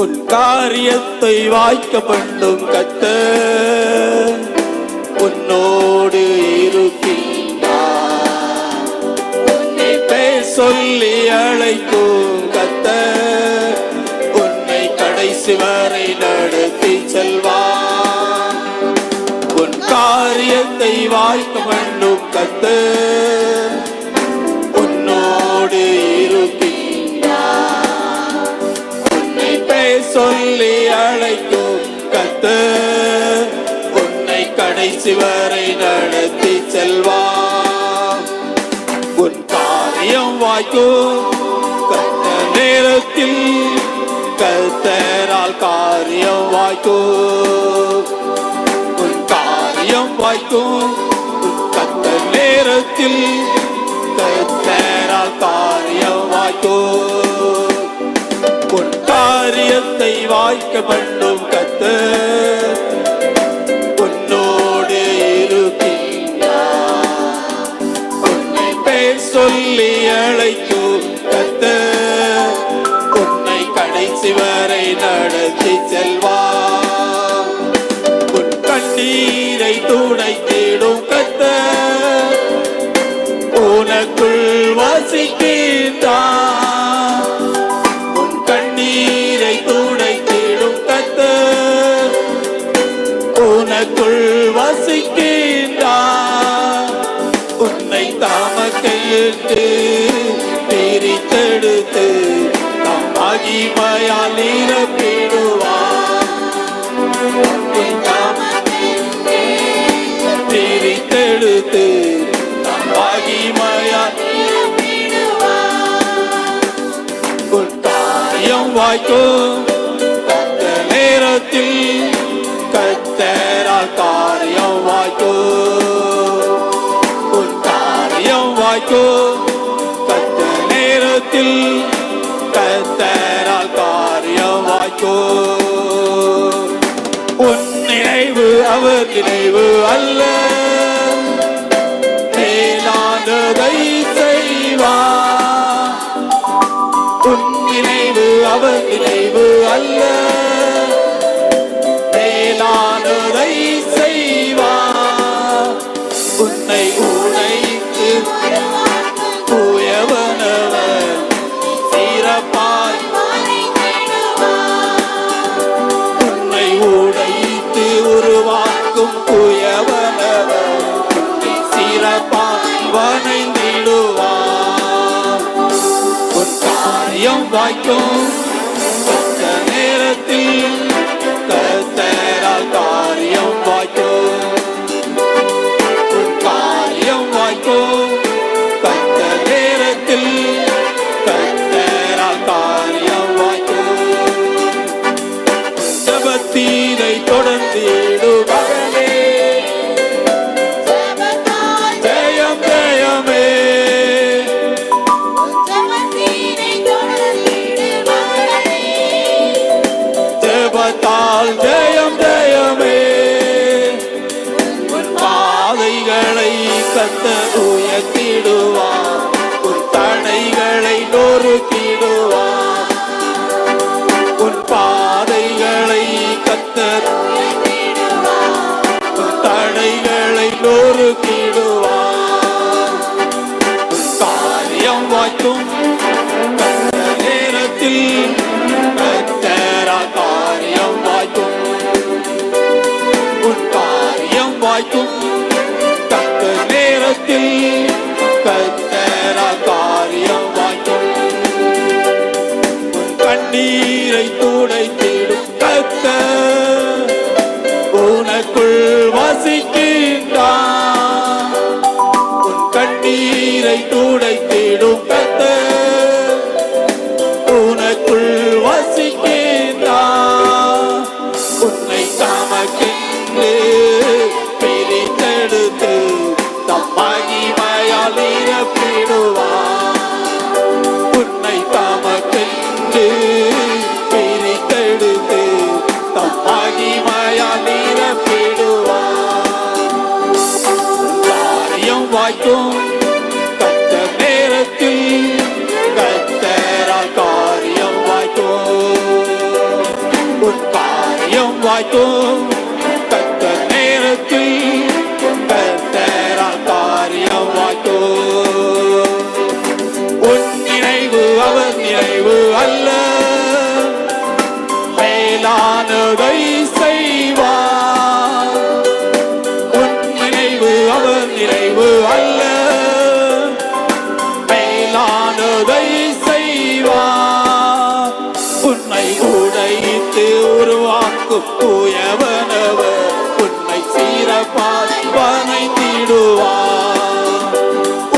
உன் காரியத்தை வாய்க்க பண்ணும் கத்த உன்னோடு இருக்கின்றார். பேர் சொல்லி அழைக்கும் கடைசி வரை நடத்தி செல்வார் உன் காரியம் வாய்க்கும் கத்த நேரத்தில் கத்தரால் காரியம் வாய்க்கும் உன் காரியம் வாய்க்கும் கத்த நேரத்தில் கத்தரால் காரியம் வாய்க்கும் உன் காரியத்தை வாய்க்க பண்ணும் கத்தர் நடத்தி செல்வார் உன் கண்ணீரை தேடும் கத்த உனக்குள் வசிக்கின்றார். உன் கண்ணீரை தேடும் கத்த உனக்குள் வசிக்கின்றார். உன்னை தாமக்கையிட்டு பிரித்தெடுத்து தம் மகிமையால் நிரப்பிடுவார் உன்னை தாமக்கையிட்டு பிரித்தெடுத்து தம் மகிமையால் உன் காரியம் قلبي نيبو வணைந்திடுவார். உன் காரியம் வாய்க்கும் காரியம் நேரத்தில் காரியம் வாய்க்கும். உன் காரியம் வாய்க்கும். தக்க நேரத்தில் கத்தரா காரியம் வாய்க்கும். உன் கண்ணீரை துடைத்திடும் கத்தர். வாய்க்கும் கத்த தூயவனவர் உன்னை சீரப்பாய் வனைத்திடுவார்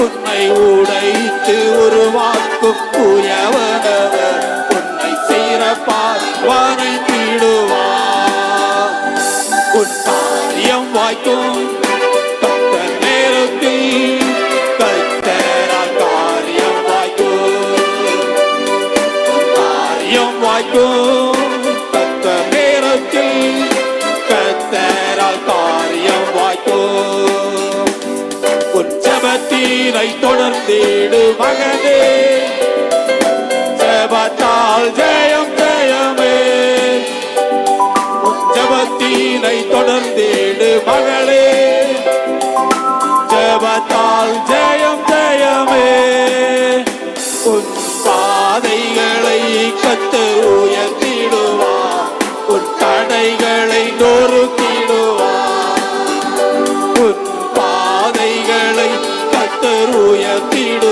உன்னை உடைத்து உருவாக்கும் தூயவனவர் உன்னை சீரப்பாய் வனைத்திடுவார் உன் காரியம் வாய்க்கும் தக்க நேரத்தில் கத்தரால் காரியம் வாய்க்கும் ஜபத்தால் ஜெயம் ஜெயமே. உன் பாதைகளை கத்து உயர்த்திடுவா. உன் தடைகளை நொறுக்கிடுவா. உன் பாதைகளை கத்து உயர்த்திடுவார்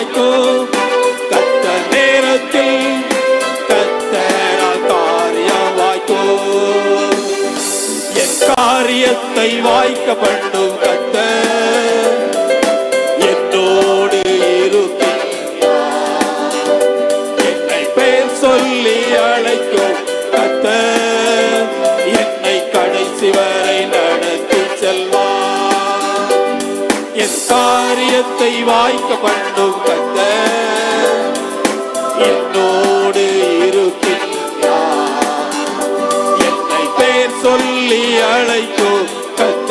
காரியம் வாய்க்கும் கத்த நேரத்தில் கத்தரால் காரியம் வாய்க்கும் என் காரியத்தை வாய்க்க பண்ணும் கத்த காரியத்தை வாய்க்க பண்ணும் கத்த என்னோடு இருக்கின்றார். என்னை பேர் சொல்லி அழைக்கும் கத்த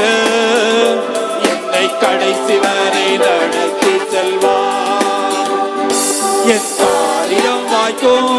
என்னை கடைசி வரை நடத்தி செல்வார். என் காரியம் வாய்க்கும்